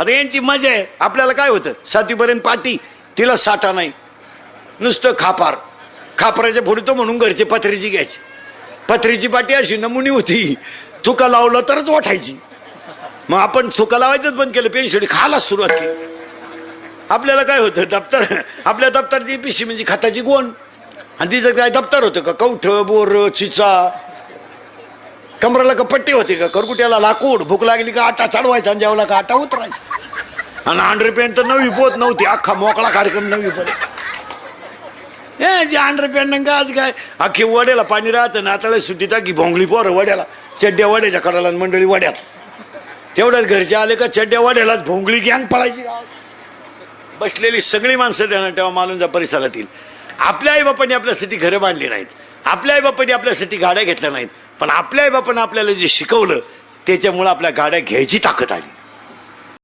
आता यांची मजा आहे. आपल्याला काय होतं? सातवीपर्यंत पाटी तिला साठा नाही. नुसतं खापार. खापराच्या फोडतो म्हणून घरचे पत्रीची घ्यायची. पत्रीची पाटी अशी नमुनी होती. चुका लावलं तरच वाटायची. मग आपण चुका लावायचंच बंद केलं पेन्शिडी खायला सुरुवात केली. आपल्याला काय होतं? दप्तर आपल्या दप्तरची पिशी म्हणजे खताची गोण. आणि तिचं काय दप्तर होतं का? कौठ बोर चिचा. कमराला का पट्टी होती का? करकुट्याला लाकूड भूक लागली का आटा चढवायचा आणि जेवला का आटा उतरायचा. आणि अंडर पॅन्ट तर नवी पोत नव्हती अख्खा मोकळा कार्यक्रम नवी पडे हे जे अंडर पॅन्ट आज काय? अख्खी वड्याला पाणी राहतं नाताळ्या सुट्टी टाकी भोंगली पोरं वड्याला चड्ड्या वड्याच्या कडाला मंडळी वड्यात तेवढ्याच घरचे आले का चड्ड्या वड्यालाच भोंगली गँग पळायची बसलेली सगळी माणसं त्यांना तेव्हा मालूनच्या परिसरातील. आपल्या आईबापांनी आपल्यासाठी घरं बांधली नाहीत. आपल्या आईबापांनी आपल्यासाठी गाड्या घेतल्या नाहीत. पण आपल्या बापानं आपल्याला जे शिकवलं त्याच्यामुळं आपल्या गाड्या घ्यायची ताकद आली.